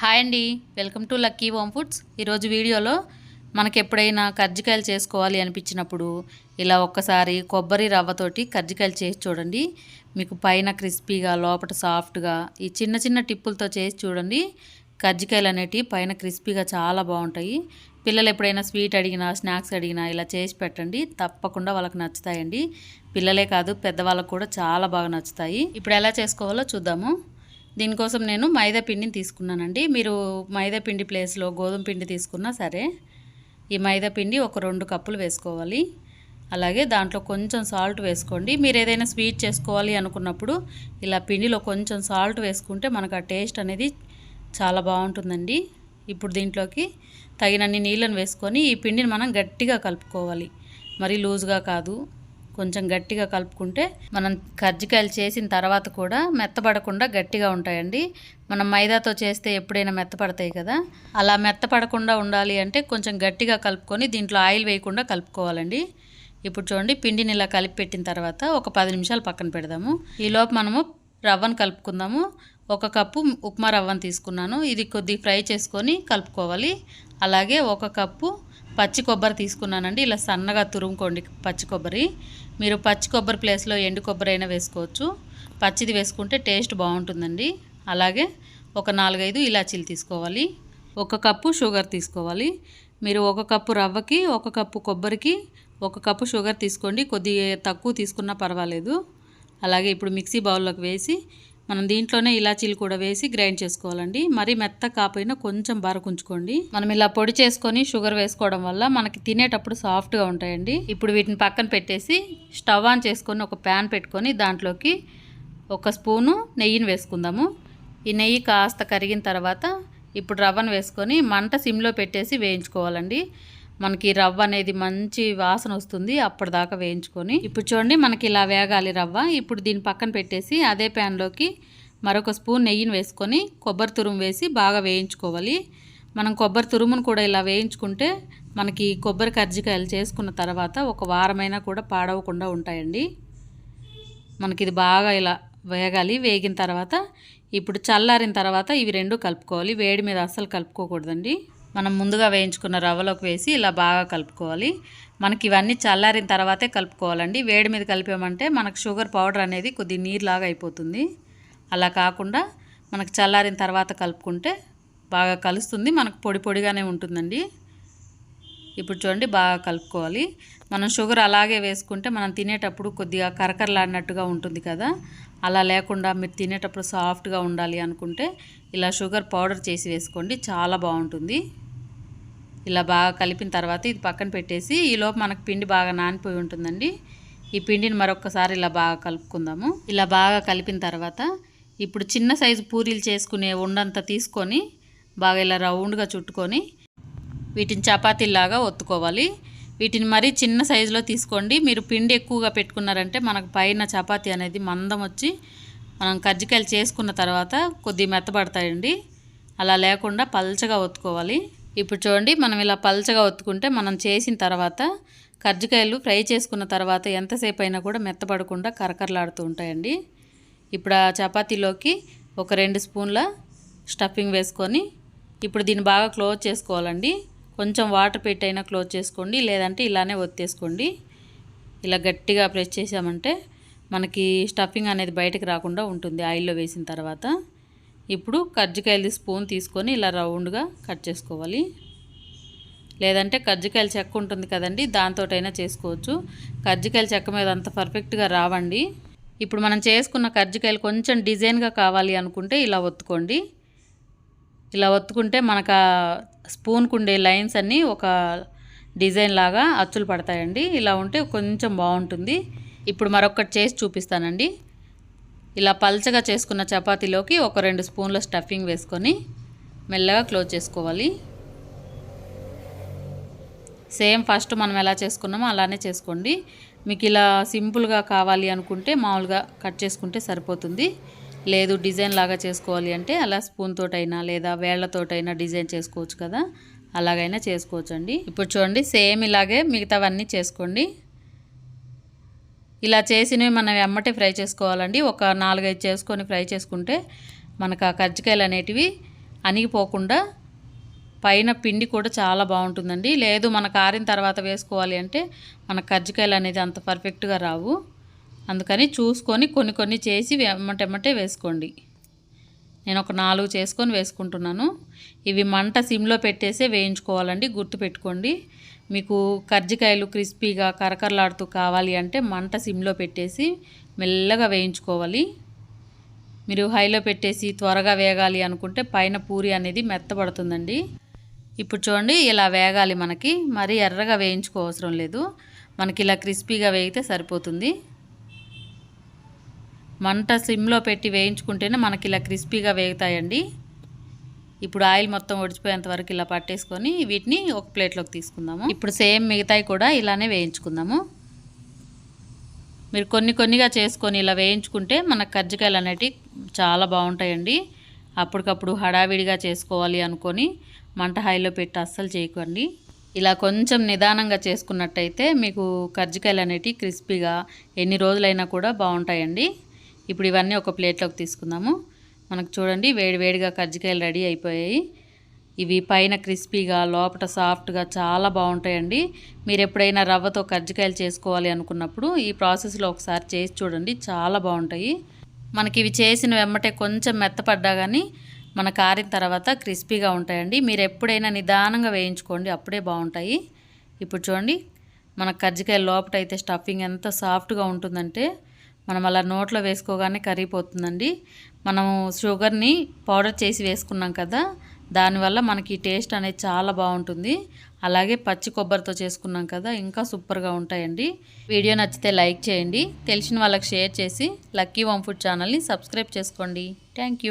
Hi అండి. Welcome to Lucky home foods. ఈరోజు వీడియోలో మనకి ఎప్పుడైనా కర్జికాయలు చేసుకోవాలి అనిపించినప్పుడు ఇలా ఒక్కసారి కొబ్బరి రవ్వతోటి కర్జికాయలు చేసి చూడండి. మీకు పైన క్రిస్పీగా లోపల సాఫ్ట్గా ఈ చిన్న చిన్న టిప్పులతో చేసి చూడండి. కర్జికాయలు అనేటివి పైన క్రిస్పీగా చాలా బాగుంటాయి. పిల్లలు ఎప్పుడైనా స్వీట్ అడిగినా స్నాక్స్ అడిగినా ఇలా చేసి పెట్టండి. తప్పకుండా వాళ్ళకి నచ్చుతాయండి. పిల్లలే కాదు పెద్దవాళ్ళకు కూడా చాలా బాగా నచ్చుతాయి. ఇప్పుడు ఎలా చేసుకోవాలో చూద్దాము. దీనికోసం నేను మైదా పిండిని తీసుకున్నానండి. మీరు మైదా పిండి ప్లేస్లో గోధుమ పిండి తీసుకున్నా సరే ఈ మైదా పిండి ఒక రెండు కప్పులు వేసుకోవాలి. అలాగే దాంట్లో కొంచెం సాల్ట్ వేసుకోండి. మీరు ఏదైనా స్వీట్ చేసుకోవాలి అనుకున్నప్పుడు ఇలా పిండిలో కొంచెం సాల్ట్ వేసుకుంటే మనకు ఆ టేస్ట్ అనేది చాలా బాగుంటుందండి. ఇప్పుడు దీంట్లోకి తగినన్ని నీళ్ళను వేసుకొని ఈ పిండిని మనం గట్టిగా కలుపుకోవాలి. మరి లూజ్గా కాదు. కొంచెం గట్టిగా కలుపుకుంటే మనం కజ్జికాయలు చేసిన తర్వాత కూడా మెత్తపడకుండా గట్టిగా ఉంటాయండి. మనం మైదాతో చేస్తే ఎప్పుడైనా మెత్తపడతాయి కదా. అలా మెత్తపడకుండా ఉండాలి అంటే కొంచెం గట్టిగా కలుపుకొని దీంట్లో ఆయిల్ వేయకుండా కలుపుకోవాలండి. ఇప్పుడు చూడండి పిండిని ఇలా కలిపి పెట్టిన తర్వాత ఒక పది నిమిషాలు పక్కన పెడదాము. ఈలోపు మనము రవ్వను కలుపుకుందాము. ఒక కప్పు ఉప్మా రవ్వను తీసుకున్నాను. ఇది కొద్దిగా ఫ్రై చేసుకొని కలుపుకోవాలి. అలాగే ఒక కప్పు పచ్చి కొబ్బరి తీసుకున్నానండి. ఇలా సన్నగా తురుముకోండి పచ్చి కొబ్బరి. మీరు పచ్చి కొబ్బరి ప్లేస్లో ఎండు కొబ్బరి అయినా వేసుకోవచ్చు. పచ్చిది వేసుకుంటే టేస్ట్ బాగుంటుందండి. అలాగే ఒక నాలుగైదు ఇలాచీలు తీసుకోవాలి. ఒక కప్పు షుగర్ తీసుకోవాలి. మీరు ఒక కప్పు రవ్వకి ఒక కప్పు కొబ్బరికి ఒక కప్పు షుగర్ తీసుకోండి. కొద్దిగా తక్కువ తీసుకున్నా పర్వాలేదు. అలాగే ఇప్పుడు మిక్సీ బౌల్లోకి వేసి మనం దీంట్లోనే ఇలాచీలు కూడా వేసి గ్రైండ్ చేసుకోవాలండి. మరీ మెత్త కాపోయినా కొంచెం బరకుంచుకోండి మనం ఇలా పొడి చేసుకొని షుగర్ వేసుకోవడం వల్ల మనకి తినేటప్పుడు సాఫ్ట్గా ఉంటాయండి. ఇప్పుడు వీటిని పక్కన పెట్టేసి స్టవ్ ఆన్ చేసుకొని ఒక ప్యాన్ పెట్టుకొని దాంట్లోకి ఒక స్పూను నెయ్యిని వేసుకుందాము. ఈ నెయ్యి కాస్త కరిగిన తర్వాత ఇప్పుడు రవ్వను వేసుకొని మంట సిమ్లో పెట్టేసి వేయించుకోవాలండి. మనకి రవ్వ అనేది మంచి వాసన వస్తుంది అప్పటిదాకా వేయించుకొని. ఇప్పుడు చూడండి మనకి ఇలా వేగాలి రవ్వ. ఇప్పుడు దీన్ని పక్కన పెట్టేసి అదే ప్యాన్లోకి మరొక స్పూన్ నెయ్యిని వేసుకొని కొబ్బరి తురుము వేసి బాగా వేయించుకోవాలి. మనం కొబ్బరి తురుమును కూడా ఇలా వేయించుకుంటే మనకి కొబ్బరి కర్జికాయలు చేసుకున్న తర్వాత ఒక వారమైనా కూడా పాడవకుండా ఉంటాయండి. మనకి ఇది బాగా ఇలా వేగాలి. వేగిన తర్వాత ఇప్పుడు చల్లారిన తర్వాత ఇవి రెండు కలుపుకోవాలి. వేడి మీద అస్సలు కలుపుకోకూడదండి. మనం ముందుగా వేయించుకున్న రవ్వలోకి వేసి ఇలా బాగా కలుపుకోవాలి. మనకి ఇవన్నీ చల్లారిన తర్వాతే కలుపుకోవాలండి. వేడి మీద కలిపామంటే మనకు షుగర్ పౌడర్ అనేది కొద్ది నీరులాగా అయిపోతుంది. అలా కాకుండా మనకు చల్లారిన తర్వాత కలుపుకుంటే బాగా కలుస్తుంది. మనకు పొడి పొడిగానే ఉంటుందండి. ఇప్పుడు చూడండి బాగా కలుపుకోవాలి. మనం షుగర్ అలాగే వేసుకుంటే మనం తినేటప్పుడు కొద్దిగా కరకరలాడినట్టుగా ఉంటుంది కదా. అలా లేకుండా మీరు తినేటప్పుడు సాఫ్ట్గా ఉండాలి అనుకుంటే ఇలా షుగర్ పౌడర్ చేసి వేసుకోండి. చాలా బాగుంటుంది. ఇలా బాగా కలిపిన తర్వాత ఇది పక్కన పెట్టేసి ఈలోపు మనకు పిండి బాగా నానిపోయి ఉంటుందండి. ఈ పిండిని మరొకసారి ఇలా బాగా కలుపుకుందాము. ఇలా బాగా కలిపిన తర్వాత ఇప్పుడు చిన్న సైజు పూరీలు చేసుకునే ఉండంత తీసుకొని బాగా ఇలా రౌండ్గా చుట్టుకొని వీటిని చపాతీలాగా ఒత్తుకోవాలి. వీటిని మరీ చిన్న సైజులో తీసుకోండి. మీరు పిండి ఎక్కువగా పెట్టుకున్నారంటే మనకు పైన చపాతీ అనేది మందం వచ్చి మనం కజ్జికాయలు చేసుకున్న తర్వాత కొద్దిగా మెత్తబడతాయండి. అలా లేకుండా పల్చగా ఒత్తుకోవాలి. ఇప్పుడు చూడండి మనం ఇలా పల్చగా ఒత్తుకుంటే మనం చేసిన తర్వాత కజ్జికాయలు ఫ్రై చేసుకున్న తర్వాత ఎంతసేపు అయినా కూడా మెత్తపడకుండా కరకరలాడుతూ ఉంటాయండి. ఇప్పుడు ఆ చపాతీలోకి ఒక రెండు స్పూన్ల స్టఫింగ్ వేసుకొని ఇప్పుడు దీన్ని బాగా క్లోజ్ చేసుకోవాలండి. కొంచెం వాటర్ పెట్టి అయినా క్లోజ్ చేసుకోండి లేదంటే ఇలానే ఒత్తేసుకోండి. ఇలా గట్టిగా ప్రెస్ చేసామంటే మనకి స్టఫింగ్ అనేది బయటకు రాకుండా ఉంటుంది ఆయిల్లో వేసిన తర్వాత. ఇప్పుడు కజ్జికాయలు స్పూన్ తీసుకొని ఇలా రౌండ్గా కట్ చేసుకోవాలి. లేదంటే కజ్జికాయల చెక్క ఉంటుంది కదండి దాంతోటైనా చేసుకోవచ్చు. కజ్జికాయల చెక్క మీద అంత పర్ఫెక్ట్గా రావండి. ఇప్పుడు మనం చేసుకున్న కజ్జికాయలు కొంచెం డిజైన్గా కావాలి అనుకుంటే ఇలా ఒత్తుకోండి. ఇలా ఒత్తుకుంటే మనకు స్పూన్కు ఉండే లైన్స్ అన్నీ ఒక డిజైన్ లాగా అచ్చులు పడతాయండి. ఇలా ఉంటే కొంచెం బాగుంటుంది ఇప్పుడు మరొకటి చేసి చూపిస్తానండి. ఇలా పల్చగా చేసుకున్న చపాతీలోకి ఒక రెండు స్పూన్ల స్టఫింగ్ వేసుకొని మెల్లగా క్లోజ్ చేసుకోవాలి. సేమ్ ఫస్ట్ మనం ఎలా చేసుకున్నామో అలానే చేసుకోండి. మీకు ఇలా సింపుల్గా కావాలి అనుకుంటే మామూలుగా కట్ చేసుకుంటే సరిపోతుంది. లేదు డిజైన్ లాగా చేసుకోవాలి అంటే అలా స్పూన్ తోటైనా లేదా వేళ్ళతోటైనా డిజైన్ చేసుకోవచ్చు కదా. అలాగైనా చేసుకోవచ్చు అండి ఇప్పుడు చూడండి సేమ్ ఇలాగే మిగతావన్నీ చేసుకోండి. ఇలా చేసినవి మనం ఎమ్మటే ఫ్రై చేసుకోవాలండి. ఒక నాలుగైదు చేసుకొని ఫ్రై చేసుకుంటే మనకు ఆ కజ్జికాయలు అనేటివి అణిగిపోకుండా పైన పిండి కూడా చాలా బాగుంటుందండి. లేదు మన కారిన తర్వాత వేసుకోవాలి అంటే మన కజ్జికాయలు అనేది అంత పర్ఫెక్ట్గా రావు. అందుకని చూసుకొని కొన్ని కొన్ని చేసి వెమ్మటెమ్మటే వేసుకోండి. నేను ఒక నాలుగు చేసుకొని వేసుకుంటున్నాను. ఇవి మంట సిమ్లో పెట్టేసే వేయించుకోవాలండి గుర్తుపెట్టుకోండి. మీకు కర్జికాయలు క్రిస్పీగా కరకరలాడుతూ కావాలి అంటే మంట సిమ్లో పెట్టేసి మెల్లగా వేయించుకోవాలి. మీరు హైలో పెట్టేసి త్వరగా వేగాలి అనుకుంటే పైన పూరి అనేది మెత్తబడుతుందండి. ఇప్పుడు చూడండి ఇలా వేగాలి మనకి. మరీ ఎర్రగా వేయించుకోవసరం లేదు. మనకి ఇలా క్రిస్పీగా వేగితే సరిపోతుంది. మంట సిమ్లో పెట్టి వేయించుకుంటేనే మనకి ఇలా క్రిస్పీగా వేగుతాయండి. ఇప్పుడు ఆయిల్ మొత్తం ఒడిచిపోయేంత వరకు ఇలా పట్టేసుకొని వీటిని ఒక ప్లేట్లోకి తీసుకుందాము. ఇప్పుడు సేమ్ మిగతాయి కూడా ఇలానే వేయించుకుందాము. మీరు కొన్ని కొన్నిగా చేసుకొని ఇలా వేయించుకుంటే మన కజ్జికాయలు అనేటివి చాలా బాగుంటాయండి. అప్పటికప్పుడు హడావిడిగా చేసుకోవాలి అనుకొని మంట హైలో పెట్టి అస్సలు చేయకండి. ఇలా కొంచెం నిదానంగా చేసుకున్నట్టయితే మీకు కజ్జికాయలు అనేటివి క్రిస్పీగా ఎన్ని రోజులైనా కూడా బాగుంటాయండి. ఇప్పుడు ఇవన్నీ ఒక ప్లేట్లోకి తీసుకుందాము. మనకు చూడండి వేడి వేడిగా కజ్జికాయలు రెడీ అయిపోయాయి. ఇవి పైన క్రిస్పీగా లోపల సాఫ్ట్గా చాలా బాగుంటాయండి. మీరు ఎప్పుడైనా రవ్వతో కజ్జికాయలు చేసుకోవాలి అనుకున్నప్పుడు ఈ ప్రాసెస్లో ఒకసారి చేసి చూడండి చాలా బాగుంటాయి. మనకి ఇవి చేసిన వెమ్మటే కొంచెం మెత్తపడ్డా కానీ మన కారిన తర్వాత క్రిస్పీగా ఉంటాయండి. మీరు ఎప్పుడైనా నిదానంగా వేయించుకోండి అప్పుడే బాగుంటాయి. ఇప్పుడు చూడండి మన కజ్జికాయ లోపల అయితే స్టఫింగ్ ఎంత సాఫ్ట్గా ఉంటుందంటే మనం అలా నోట్లో వేసుకోగానే కరిగిపోతుందండి. మనము షుగర్ని పౌడర్ చేసి వేసుకున్నాం కదా దానివల్ల మనకి టేస్ట్ అనేది చాలా బాగుంటుంది. అలాగే పచ్చి కొబ్బరితో చేసుకున్నాం కదా ఇంకా సూపర్గా ఉంటాయండి. వీడియో నచ్చితే లైక్ చేయండి. తెలిసిన వాళ్ళకి షేర్ చేసి లక్కీ వంఫుడ్ ఫుడ్ ఛానల్ని సబ్స్క్రైబ్ చేసుకోండి. థ్యాంక్